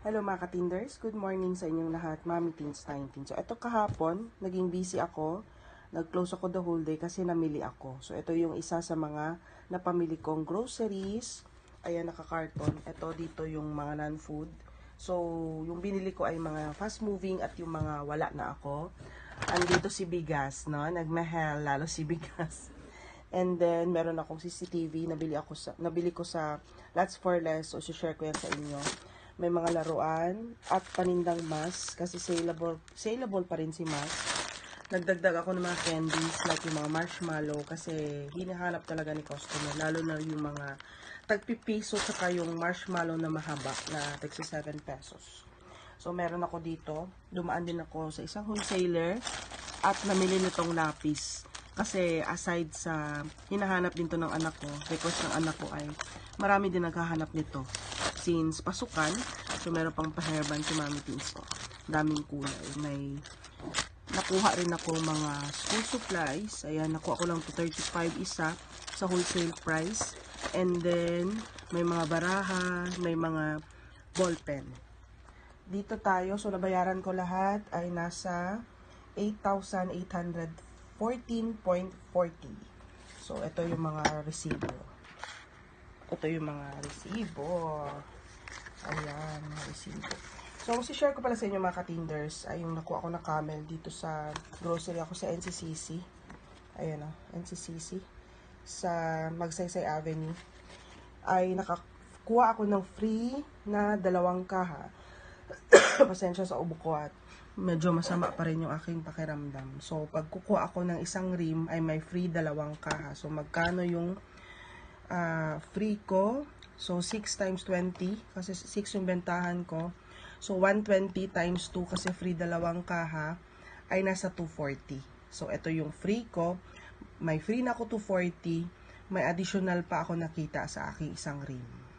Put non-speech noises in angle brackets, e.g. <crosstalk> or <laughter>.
Hello mga katinders, good morning sa inyong lahat, Mami Teens 19. So ito kahapon, naging busy ako, nag-close ako the whole day kasi namili ako. So ito yung isa sa mga napamili kong groceries, ayan naka-carton. Ito dito yung mga non-food. So yung binili ko ay mga fast moving at yung mga wala na ako. Andito si Bigas, no? Nagmahal lalo si <laughs> Bigas. And then, meron akong CCTV, nabili, ako sa, nabili ko sa Lots for Less, so share ko yan sa inyo. May mga laruan at panindang mask, kasi saleable, saleable pa rin si mask. Nagdagdag ako ng mga candies, like yung mga marshmallow, kasi hinahanap talaga ni customer, lalo na yung mga tagpipiso, tsaka yung marshmallow na mahaba, na tagsi 7 pesos. So, meron ako dito. Dumaan din ako sa isang wholesaler at namili nitong lapis. Kasi aside sa hinahanap din to ng anak ko, request ng anak ko ay marami din naghahanap nito. Since pasukan, so meron pang pa-hairband si Mami Teens ko. Daming kulay. May nakuha rin ako mga school supplies. Ayan, nakuha ko lang to 35 isa sa wholesale price. And then, may mga baraha, may mga ballpen. Dito tayo, so nabayaran ko lahat ay nasa 8,814.40. So, ito yung mga resibo. Ito yung mga resibo. Ayan, resibo. So, ang share ko pala sa inyo mga katinders ay yung nakuha ko na camel dito sa grocery ako sa NCCC. Ayan o, NCCC. Sa Magsaysay Avenue. Ay nakakuha ako ng free na dalawang kaha. <coughs> Pasensya sa ubo ko at medyo masama pa rin yung aking pakiramdam. So, pag kukuha ako ng isang rim, ay may free dalawang kaha. So, magkano yung ah, free ko? So, 6 times 20, kasi 6 yung bentahan ko. So, 120 times 2, kasi free dalawang kaha, ay nasa 240. So, ito yung free ko. May free na ako 240. May additional pa ako nakita sa aking isang rim.